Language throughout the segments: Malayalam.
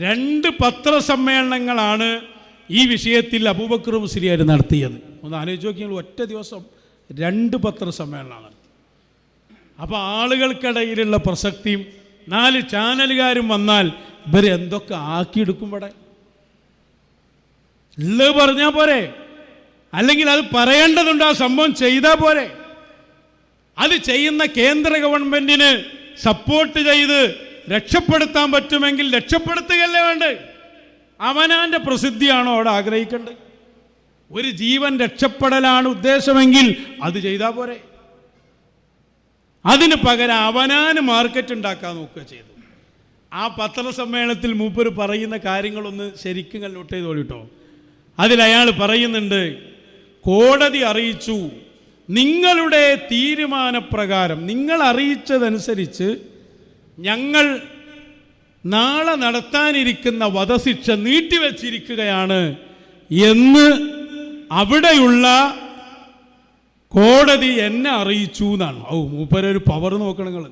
രണ്ട് പത്രസമ്മേളനങ്ങളാണ് ഈ വിഷയത്തിൽ അബൂബക്കർ മുസ്ലിയാർ നടത്തിയത്. ഒന്ന് ആലോചിച്ച് നോക്കിയാൽ ഒറ്റ ദിവസം രണ്ട് പത്രസമ്മേളനമാണ് അപ്പോൾ ആളുകൾക്കിടയിലുള്ള പ്രസക്തിയും നാല് ചാനലുകാരും വന്നാൽ ഇവർ എന്തൊക്കെ ആക്കിയെടുക്കും ഇവിടെ? ഉള്ളത് പറഞ്ഞാൽ പോരെ? അല്ലെങ്കിൽ അത് പറയേണ്ടതുണ്ട് ആ സംഭവം ചെയ്താൽ പോരെ? അത് ചെയ്യുന്ന കേന്ദ്ര ഗവൺമെന്റിന് സപ്പോർട്ട് ചെയ്ത് രക്ഷപ്പെടുത്താൻ പറ്റുമെങ്കിൽ രക്ഷപ്പെടുത്തുകയല്ലേ വേണ്ടത് അവനാന്റെ പ്രസിദ്ധിയാണോ അവിടെ ആഗ്രഹിക്കേണ്ടത് ഒരു ജീവൻ രക്ഷപ്പെടലാണ് ഉദ്ദേശമെങ്കിൽ അത് ചെയ്താൽ പോരെ. അതിന് പകരം അവനാന് മാർക്കറ്റ് ഉണ്ടാക്കാൻ നോക്കുക ചെയ്തു. ആ പത്രസമ്മേളനത്തിൽ മൂപ്പർ പറയുന്ന കാര്യങ്ങളൊന്ന് ശരിക്കും കല്ലോട്ട് ചെയ്തോളിട്ടോ അതിൽ അയാൾ പറയുന്നുണ്ട് കോടതി അറിയിച്ചു നിങ്ങളുടെ തീരുമാനപ്രകാരം നിങ്ങൾ അറിയിച്ചതനുസരിച്ച് ഞങ്ങൾ നാളെ നടത്താനിരിക്കുന്ന വധശിക്ഷ നീട്ടിവെച്ചിരിക്കുകയാണ് എന്ന് അവിടെയുള്ള കോടതി എന്നെ അറിയിച്ചു എന്നാണ്. ഓ മൂപ്പരൊരു പവർ നോക്കണം നിങ്ങൾ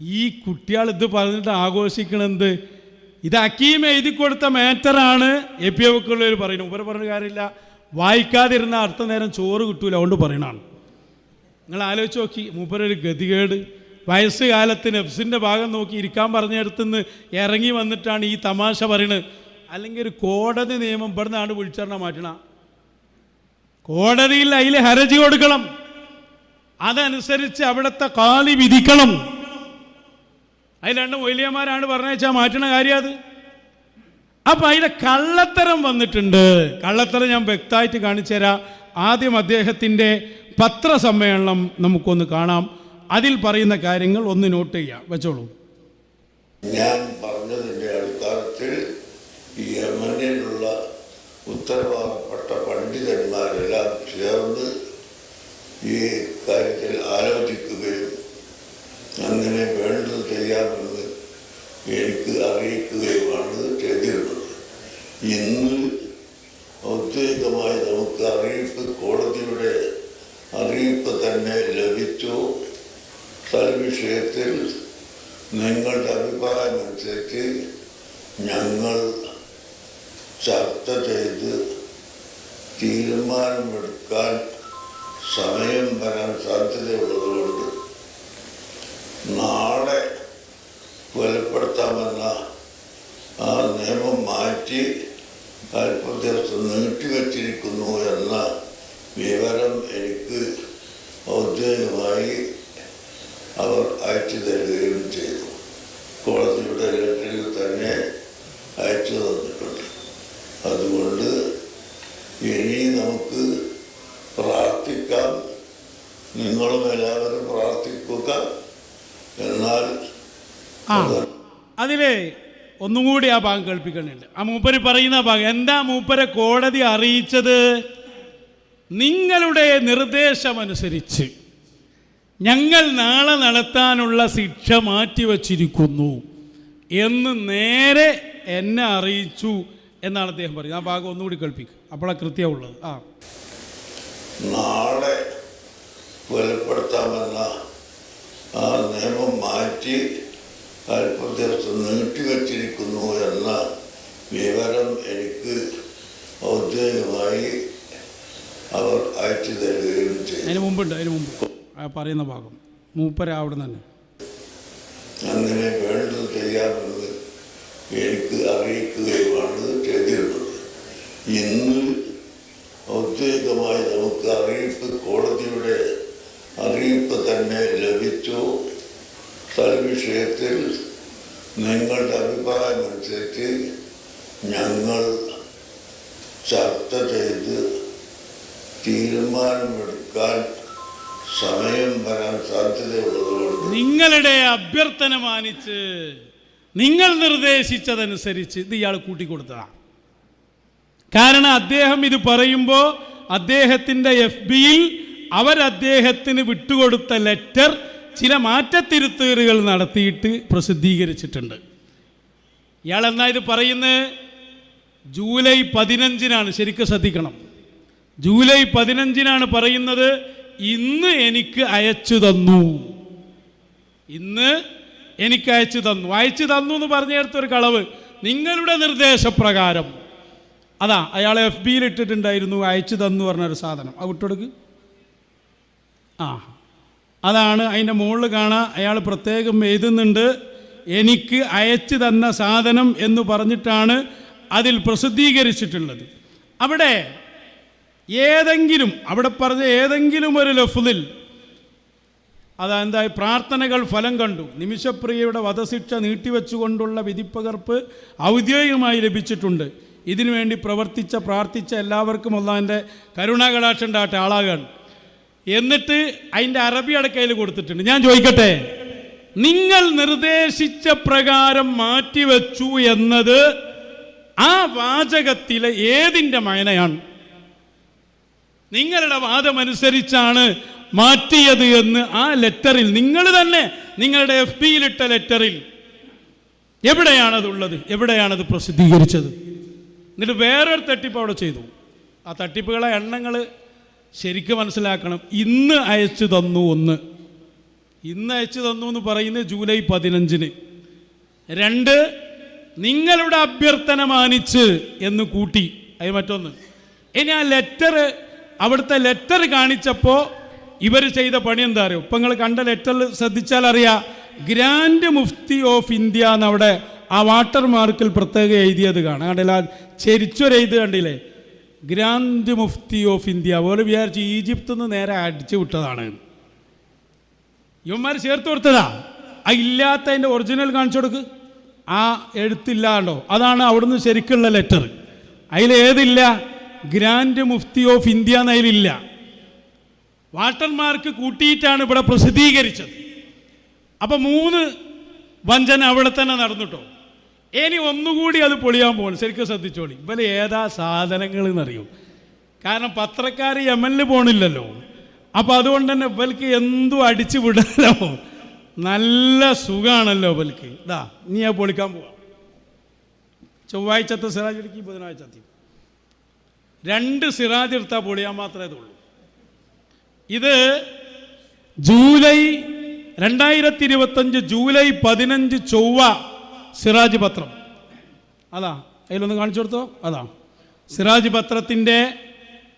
ഈ കുട്ടികൾ ഇത് പറഞ്ഞിട്ട് ആഘോഷിക്കണെന്ത്? ഇത് അക്കീം എഴുതി കൊടുത്ത മാറ്ററാണ് എ പി എക്കുള്ളവർ പറയുന്നത് ഉപര പറഞ്ഞ കാര്യമില്ല. വായിക്കാതിരുന്ന അടുത്ത നേരം ചോറ് കിട്ടൂല അതുകൊണ്ട് പറയണാണ് നിങ്ങൾ ആലോചിച്ച് നോക്കി. മൂപ്പരൊരു ഗതികേട്. വയസ്സുകാലത്ത് നെഫ്സിന്റെ ഭാഗം നോക്കി ഇരിക്കാൻ പറഞ്ഞിടത്തുനിന്ന് ഇറങ്ങി വന്നിട്ടാണ് ഈ തമാശ പറയണത് അല്ലെങ്കിൽ ഒരു കോടതി നിയമം ഇവിടെ നിന്നാണ് വിളിച്ചറിഞ്ഞ മാറ്റണ. കോടതിയിൽ അതിൽ ഹരജി കൊടുക്കണം. അതനുസരിച്ച് അവിടുത്തെ കാലി വിധിക്കണം. അതിൽ രണ്ട് മൊയ്ലിയന്മാരാണ് പറഞ്ഞാൽ മാറ്റണ കാര്യം അത്. അപ്പൊ അതിലെ കള്ളത്തരം വന്നിട്ടുണ്ട്. കള്ളത്തരം ഞാൻ വ്യക്തമായിട്ട് കാണിച്ചു തരാം ആദ്യം അദ്ദേഹത്തിന്റെ പത്രസമ്മേളനം നമുക്കൊന്ന് കാണാം. അതിൽ പറയുന്ന കാര്യങ്ങൾ ഒന്ന് നോട്ട് ചെയ്യാം. വെച്ചോളൂ. ഞാൻ പറഞ്ഞതിന്റെ അടിസ്ഥാനത്തിൽ യമനിലുള്ള ഉത്തരവാദപ്പെട്ട പണ്ഡിതന്മാരെല്ലാം ചേർന്ന് ഈ കാര്യത്തിൽ ആലോചിക്കുകയും അങ്ങനെ വേണ്ടത് ചെയ്യാമെന്ന് എനിക്ക് അറിയിക്കുകയുമാണ് ചെയ്തിരുന്നത്. ഇന്ന് ഔദ്യോഗികമായി നമുക്ക് അറിയിപ്പ് കോടതിയുടെ അറിയിപ്പ് തന്നെ ലഭിച്ചു. തൽവിഷയത്തിൽ നിങ്ങളുടെ അഭിപ്രായം അനുസരിച്ച് ഞങ്ങൾ ചർച്ച ചെയ്ത് തീരുമാനമെടുക്കാൻ സമയം വരാൻ സാധ്യതയുള്ളതുകൊണ്ട് നാളെ കൊലപ്പെടുത്താമെന്ന ആ നിയമം മാറ്റി അല്പം ദിവസം നീട്ടിവച്ചിരിക്കുന്നു എന്ന വിവരം എനിക്ക് ഔദ്യോഗികമായി അവർ അയച്ചു തരികയും ചെയ്തു. കോടതിയുടെ ലെറ്ററിൽ തന്നെ അയച്ചു തന്നിട്ടുണ്ട്. അതുകൊണ്ട് ഇനി നമുക്ക് പ്രാർത്ഥിക്കാം. നിങ്ങളും എല്ലാവരും പ്രാർത്ഥിക്കുക എന്നാൽ അതിലേ ഒന്നും കൂടി ആ ഭാഗം കേൾപ്പിക്കുന്നുണ്ട്. ആ മൂപ്പര് പറയുന്ന ഭാഗം എന്താ മൂപ്പരെ കോടതി അറിയിച്ചത്? നിങ്ങളുടെ നിർദ്ദേശമനുസരിച്ച്. ഞങ്ങൾ നാളെ നടത്താനുള്ള ശിക്ഷ മാറ്റിവച്ചിരിക്കുന്നു എന്ന് നേരെ എന്നെ അറിയിച്ചു എന്നാണ് അദ്ദേഹം പറയുന്നത്. ആ ഭാഗം ഒന്നുകൂടി കേൾപ്പിക്കും. അപ്പോഴാണ് കൃത്യമുള്ളത് ആ. നാളെ കൊലപ്പെടുത്താമെന്ന ആ നിയമം മാറ്റി അല്പം ദിവസം നീട്ടിവച്ചിരിക്കുന്നു എന്ന വിവരം എനിക്ക് ഔദ്യോഗികമായി അവർ അയച്ചു തരികയും ചെയ്തു. അതിന് മുമ്പുണ്ട് അതിന് മുമ്പ് പറയുന്ന ഭാഗം. മൂപ്പര അവിടെ തന്നെ. അങ്ങനെ വേണ്ടത് ചെയ്യാറുള്ളത് എനിക്ക് അറിയിക്കുകയുമാണ് ചെയ്തിട്ടുള്ളത് ഇന്ന് ഔദ്യോഗികമായി നമുക്ക് അറിയിപ്പ് കോടതിയുടെ അറിയിപ്പ് തന്നെ ലഭിച്ചു. തൽവിഷയത്തിൽ നിങ്ങളുടെ അഭിപ്രായം അനുസരിച്ച് ഞങ്ങൾ ചർച്ച ചെയ്ത് തീരുമാനമെടുക്കാൻ സമയം വരാൻ സാധ്യതയുള്ളതുകൊണ്ട് നിങ്ങളുടെ അഭ്യർത്ഥന മാനിച്ച് നിങ്ങൾ നിർദ്ദേശിച്ചതനുസരിച്ച് ഇത് ഇയാൾ കൂട്ടിക്കൊടുത്തതാണ് കാരണം അദ്ദേഹം ഇത് പറയുമ്പോൾ അദ്ദേഹത്തിന്റെ എഫ് ബിയിൽ അവരദ്ദേഹത്തിന് വിട്ടുകൊടുത്ത ലെറ്റർ ചില മാറ്റത്തിരുത്തലുകൾ നടത്തിയിട്ട് പ്രസിദ്ധീകരിച്ചിട്ടുണ്ട്. ഇയാൾ എന്നാ ഇത് പറയുന്നത് ജൂലൈ പതിനഞ്ചിനാണ് ശരിക്കും ശ്രദ്ധിക്കണം. ജൂലൈ പതിനഞ്ചിനാണ് പറയുന്നത് ഇന്ന് എനിക്ക് അയച്ചു തന്നു. ഇന്ന് എനിക്ക് അയച്ചു തന്നു. അയച്ചു തന്നു എന്ന് പറഞ്ഞെടുത്ത ഒരു കളവ്. നിങ്ങളുടെ നിർദ്ദേശപ്രകാരം. അതാ അയാൾ എഫ് ബിയിൽ ഇട്ടിട്ടുണ്ടായിരുന്നു അയച്ചു തന്നു പറഞ്ഞൊരു സാധനം. ആ വിട്ടുകൊടുക്ക്. ആ അതാണ് അതിന്റെ മുകളിൽ കാണാൻ അയാൾ പ്രത്യേകം എഴുതുന്നുണ്ട് എനിക്ക് അയച്ചു തന്ന സാധനം എന്ന് പറഞ്ഞിട്ടാണ് അതിൽ പ്രസിദ്ധീകരിച്ചിട്ടുള്ളത്. അവിടെ ഏതെങ്കിലും അവിടെ പറഞ്ഞ ഏതെങ്കിലും ഒരു ലഫ്ലിൽ അതെന്താ പ്രാർത്ഥനകൾ ഫലം കണ്ടു. നിമിഷപ്രിയയുടെ വധശിക്ഷ നീട്ടിവെച്ചുകൊണ്ടുള്ള വിധിപ്പകർപ്പ് ഔദ്യോഗികമായി ലഭിച്ചിട്ടുണ്ട്. ഇതിനുവേണ്ടി പ്രവർത്തിച്ച പ്രാർത്ഥിച്ച എല്ലാവർക്കും ഒന്നാന്റെ കരുണാകടാക്ഷം ഉണ്ടാകട്ടെ എന്നിട്ട് അതിന്റെ അറബി അടക്കയിൽ കൊടുത്തിട്ടുണ്ട്. ഞാൻ ചോദിക്കട്ടെ നിങ്ങൾ നിർദ്ദേശിച്ച പ്രകാരം മാറ്റിവെച്ചു എന്നത് ആ വാചകത്തിലെ ഏതിന്റെ മയനയാണ്? നിങ്ങളുടെ വാദമനുസരിച്ചാണ് മാറ്റിയത് എന്ന് ആ ലെറ്ററിൽ നിങ്ങൾ തന്നെ നിങ്ങളുടെ എഫ് പിയിലിട്ട ലെറ്ററിൽ. എവിടെയാണതുള്ളത്? എവിടെയാണത് പ്രസിദ്ധീകരിച്ചത്? എന്നിട്ട് വേറൊരു തട്ടിപ്പ് അവിടെ ചെയ്തു. ആ തട്ടിപ്പുകളെ എണ്ണങ്ങൾ ശരിക്കും മനസ്സിലാക്കണം. ഇന്ന് അയച്ചു തന്നു ഒന്ന്. ഇന്ന് അയച്ചു തന്നു എന്ന് പറയുന്നത് ജൂലൈ പതിനഞ്ചിന്. രണ്ട് നിങ്ങളുടെ അഭ്യർത്ഥന മാനിച്ച് എന്ന് കൂട്ടി. അത് മറ്റൊന്ന്. ഇനി ആ ലെറ്റർ അവിടുത്തെ ലെറ്റർ കാണിച്ചപ്പോൾ ഇവർ ചെയ്ത പണി എന്താ അറിയോ? ഇപ്പം നിങ്ങൾ കണ്ട ലെറ്ററിൽ ശ്രദ്ധിച്ചാൽ അറിയാം ഗ്രാൻഡ് മുഫ്തി ഓഫ് ഇന്ത്യ എന്നവിടെ ആ വാട്ടർ മാർക്കിൽ പ്രത്യേകം എഴുതിയത് കാണാം. കണ്ടില്ല? ചെരിച്ചൊരെഴുത് കണ്ടില്ലേ? ഗ്രാൻഡ് മുഫ്തി ഓഫ് ഇന്ത്യ പോലെ വിചാരിച്ച് ഈജിപ്തിൽ നിന്ന് നേരെ അടിച്ചു വിട്ടതാണ്. ഇവന്മാർ ചേർത്ത് കൊടുത്തതാ. ആ ഇല്ലാത്തതിന്റെ ഒറിജിനൽ കാണിച്ചു കൊടുക്ക്. ആ എഴുത്തില്ലാണ്ടോ? അതാണ് അവിടുന്ന് ശരിക്കുള്ള ലെറ്റർ അതിൽ ഏതില്ല? ഗ്രാൻഡ് മുഫ്തി ഓഫ് ഇന്ത്യ എന്നതിലില്ല. വാട്ടർമാർക്ക് കൂട്ടിയിട്ടാണ് ഇവിടെ പ്രസിദ്ധീകരിച്ചത്. അപ്പം മൂന്ന് വഞ്ചന അവിടെ തന്നെ നടന്നിട്ടോ. ഇനി ഒന്നുകൂടി അത് പൊളിയാൻ പോകണം ശരിക്കും ശ്രദ്ധിച്ചോളി. ഇവൽ ഏതാ സാധനങ്ങൾ എന്നറിയൂ കാരണം പത്രക്കാർ യമനിൽ പോണില്ലല്ലോ. അപ്പോൾ അതുകൊണ്ട് തന്നെ ഇവൽക്ക് എന്തും അടിച്ചു വിടാലോ. നല്ല സുഖമാണല്ലോ ഇവൽക്ക്. ഇതാ നീ ആ പൊളിക്കാൻ പോവാം. ചൊവ്വാഴ്ചത്തെ സിറാജ് എടുക്കി ബുധനാഴ്ചത്തെ. രണ്ട് സിറാജ് എടുത്താൽ പൊളിയാൻ മാത്രമേ ഉള്ളൂ ഇത് ജൂലൈ രണ്ടായിരത്തി ഇരുപത്തഞ്ച് ജൂലൈ പതിനഞ്ച് ചൊവ്വ സിറാജ് പത്രം. അതാ അതിലൊന്ന് കാണിച്ചു കൊടുത്തോ? അതാ. സിറാജ് പത്രത്തിന്റെ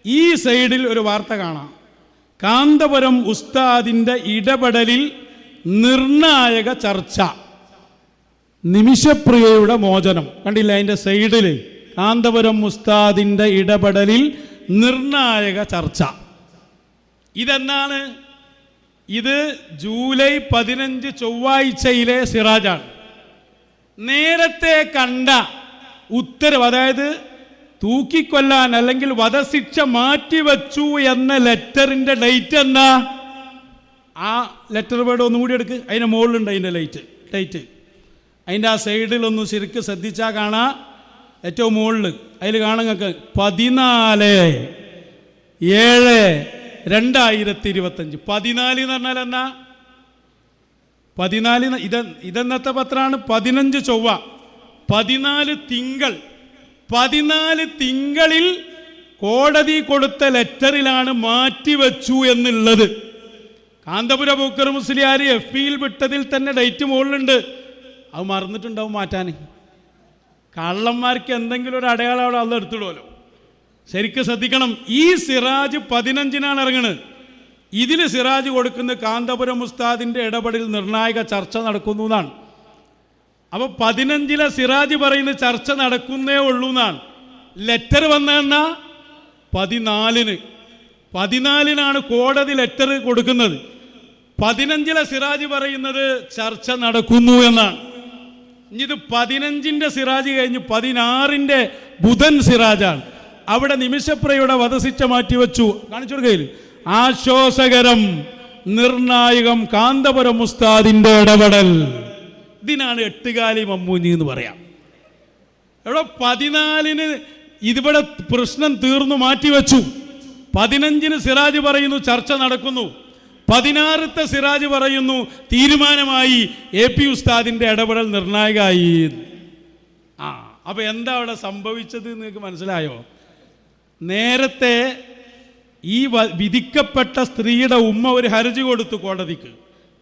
ഈ സൈഡിൽ ഒരു വാർത്ത കാണാം. കാന്തപുരം ഉസ്താദിന്റെ ഇടപെടലിൽ നിർണായക ചർച്ച. നിമിഷപ്രിയയുടെ മോചനം. കണ്ടില്ല അതിന്റെ സൈഡിൽ കാന്തപുരം മുസ്താദിന്റെ ഇടപെടലിൽ നിർണായക ചർച്ച. ഇതെന്നാണ്? ഇത് ജൂലൈ പതിനഞ്ച് ചൊവ്വാഴ്ചയിലെ സിറാജാണ്. നേരത്തെ കണ്ട ഉത്തരവ് അതായത് തൂക്കിക്കൊല്ലാൻ അല്ലെങ്കിൽ വധശിക്ഷ മാറ്റിവെച്ചു എന്ന ലെറ്ററിന്റെ ഡേറ്റ് എന്താ? ആ ലെറ്റർ വേർഡ് ഒന്നും കൂടി എടുക്ക്. അതിന്റെ മുകളിലുണ്ട് അതിന്റെ ലൈറ്റ് ഡേറ്റ്. അതിന്റെ ആ സൈഡിൽ ഒന്ന് ശരിക്കും ശ്രദ്ധിച്ചാൽ കാണാം. ഏറ്റവും മുകളിൽ അതിൽ കാണുങ്ങൾക്ക് പതിനാല് ഏഴ് രണ്ടായിരത്തി ഇരുപത്തഞ്ച് പതിനാല് എന്ന് പറഞ്ഞാൽ എന്നാ? പതിനാല് ഇത് ഇതെന്നത്തെ പത്രമാണ്? പതിനഞ്ച് ചൊവ്വ. പതിനാല് തിങ്കൾ. പതിനാല് തിങ്കളിൽ കോടതി കൊടുത്ത ലെറ്ററിലാണ് മാറ്റിവെച്ചു എന്നുള്ളത്. കാന്തപുര ബൂക്കർ മുസ്ലിയാർ എഫ് പിയിൽ വിട്ടതിൽ തന്നെ ഡേറ്റ് മുകളിലുണ്ട്. അത് മറന്നിട്ടുണ്ടാവും മാറ്റാൻ. കള്ളന്മാർക്ക് എന്തെങ്കിലും ഒരു അടയാളം അവിടെ അത് എടുത്തിടുമല്ലോ ശരിക്കും ശ്രദ്ധിക്കണം. ഈ സിറാജ് പതിനഞ്ചിനാണ് ഇറങ്ങുന്നത് ഇതിൽ സിറാജ് കൊടുക്കുന്ന കാന്തപുരം ഉസ്താദിന്റെ ഇടപെടൽ നിർണായക ചർച്ച നടക്കുന്നു എന്നാണ്. അപ്പോൾ പതിനഞ്ചിലെ സിറാജ് പറയുന്ന ചർച്ച നടക്കുന്നേ ഉള്ളൂ എന്നാണ്. ലെറ്റർ വന്നതെന്നാ പതിനാലിന്. പതിനാലിനാണ് കോടതി ലെറ്റർ കൊടുക്കുന്നത്. പതിനഞ്ചിലെ സിറാജ് പറയുന്നത് ചർച്ച നടക്കുന്നു എന്നാണ്. ഇത് പതിനഞ്ചിന്റെ സിറാജ് കഴിഞ്ഞ് പതിനാറിന്റെ ബുധൻ സിറാജാണ്. അവിടെ നിമിഷപ്രയുടെ വധശിക്ഷ മാറ്റിവെച്ചു. കാണിച്ചു കൊടുക്കയിൽ ആശ്വാസകരം നിർണായകം കാന്തപുരം മുസ്താദിന്റെ ഇടപെടൽ. ഇതിനാണ് എട്ടുകാലി മമ്മൂഞ്ഞി എന്ന് പറയാം. എവിടെ പതിനാലിന് ഇതിവിടെ പ്രശ്നം തീർന്നു മാറ്റിവെച്ചു. പതിനഞ്ചിന് സിറാജ് പറയുന്നു ചർച്ച നടക്കുന്നു. പതിനാറത്തെ സിറാജ് പറയുന്നു തീരുമാനമായി എ പി ഉസ്താദിന്റെ ഇടപെടൽ നിർണായകമായി. ആ അപ്പൊ എന്താ അവിടെ സംഭവിച്ചത് നിങ്ങൾക്ക് മനസ്സിലായോ? നേരത്തെ ഈ വിധിക്കപ്പെട്ട സ്ത്രീയുടെ ഉമ്മ ഒരു ഹർജി കൊടുത്തു കോടതിക്ക്.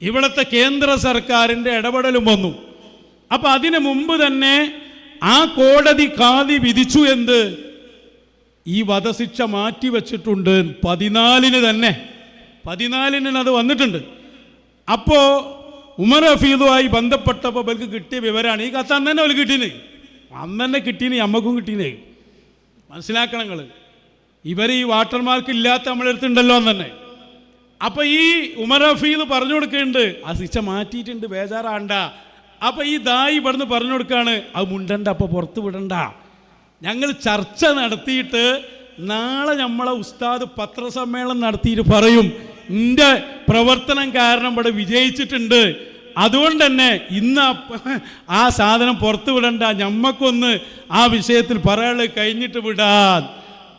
ഇവിടുത്തെ കേന്ദ്ര സർക്കാരിന്റെ ഇടപെടലും വന്നു. അപ്പം അതിനു മുമ്പ് തന്നെ ആ കോടതി കാതി വിധിച്ചു എന്ത്? ഈ വധശിക്ഷ മാറ്റി വച്ചിട്ടുണ്ട് പതിനാലിന് തന്നെ. പതിനാലിന് അത് വന്നിട്ടുണ്ട്. അപ്പോ ഉമർ ഹഫീദുമായി ബന്ധപ്പെട്ടപ്പോൾ ഇവർക്ക് കിട്ടിയ വിവരമാണ് ഈ കത്ത് അന്ന് തന്നെ അവർക്ക് കിട്ടീന് അന്ന് തന്നെ കിട്ടീന് അമ്മക്കും കിട്ടീന് മനസ്സിലാക്കണം നിങ്ങൾ ഇവർ ഈ വാട്ടർമാർക്ക് ഇല്ലാത്ത നമ്മളെടുത്തുണ്ടല്ലോ എന്ന് തന്നെ അപ്പൊ ഈ ഉമർ ഹഫീദ് പറഞ്ഞു കൊടുക്കുന്നുണ്ട് ആ ശിക്ഷ മാറ്റിയിട്ടുണ്ട് ബേജാറാണ്ട. അപ്പൊ ഈ ദായി ഇവിടുന്ന് പറഞ്ഞു കൊടുക്കാണ് അത് മുണ്ടണ്ട അപ്പൊ പുറത്ത് വിടണ്ട. ഞങ്ങൾ ചർച്ച നടത്തിയിട്ട് നാളെ നമ്മളെ ഉസ്താദ് പത്രസമ്മേളനം നടത്തിയിട്ട് പറയും എന്റെ പ്രവർത്തനം കാരണം ഇവിടെ വിജയിച്ചിട്ടുണ്ട്. അതുകൊണ്ട് തന്നെ ഇന്ന് ആ- സാധനം പുറത്തു വിടണ്ട. ഞമ്മക്കൊന്ന് ആ വിഷയത്തിൽ പറയാൾ കഴിഞ്ഞിട്ട് വിടാൻ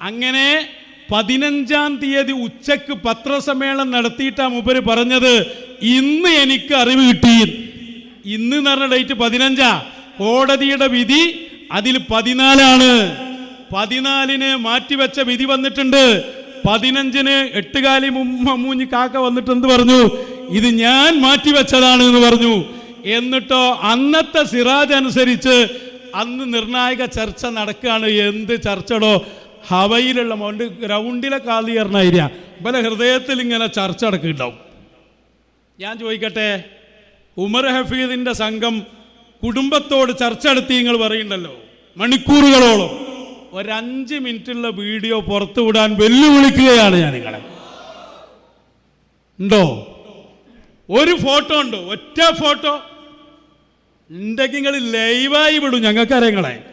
അങ്ങനെ പതിനഞ്ചാം തീയതി ഉച്ചയ്ക്ക് പത്രസമ്മേളനം നടത്തിയിട്ടാ മുപ്പര് പറഞ്ഞത്. ഇന്ന് എനിക്ക് അറിവ് കിട്ടി. ഇന്ന് പറഞ്ഞ ഡേറ്റ് പതിനഞ്ചാ. കോടതിയുടെ വിധി അതിൽ പതിനാലാണ്. പതിനാലിന് മാറ്റിവെച്ച വിധി വന്നിട്ടുണ്ട്. പതിനഞ്ചിന് എട്ടുകാലി മുമ്മ മൂഞ്ഞ് കാക്ക വന്നിട്ട് എന്ത് പറഞ്ഞു? ഇത് ഞാൻ മാറ്റിവെച്ചതാണ് എന്ന് പറഞ്ഞു. എന്നിട്ടോ അന്നത്തെ സിറാജ് അനുസരിച്ച് അന്ന് നിർണായക ചർച്ച നടക്കുകയാണ്. എന്ത് ചർച്ചടോ? ഹവയിലുള്ള മോണ്ട് ഗ്രൗണ്ടിലെ കാലിയറിനായിര പല ഹൃദയത്തിൽ ഇങ്ങനെ ചർച്ച നടക്കുന്നുണ്ടാവും. ഞാൻ ചോദിക്കട്ടെ ഉമർ ഹഫീദിന്റെ സംഘം കുടുംബത്തോട് ചർച്ച നടത്തി നിങ്ങൾ പറയുന്നുണ്ടല്ലോ. മണിക്കൂറുകളോളം. ഒരഞ്ച് മിനിറ്റുള്ള വീഡിയോ പുറത്തു വിടാൻ വെല്ലുവിളിക്കുകയാണ് ഞാൻ നിങ്ങളെ ഉണ്ടോ? ഒരു ഫോട്ടോ ഉണ്ടോ. ഒറ്റ ഫോട്ടോ. ഉണ്ടെങ്കിൽ നിങ്ങൾ ലൈവായി വിടും ഞങ്ങൾക്കറിയാം നിങ്ങളെ.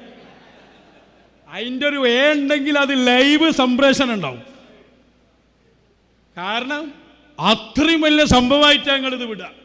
അതിന്റെ ഒരു വേ ഉണ്ടെങ്കിൽ അത് ലൈവ് സംപ്രേഷണം ഉണ്ടാവും. കാരണം അത്രയും വലിയ സംഭവമായിട്ടാണ് ഞങ്ങളിത് വിടുക.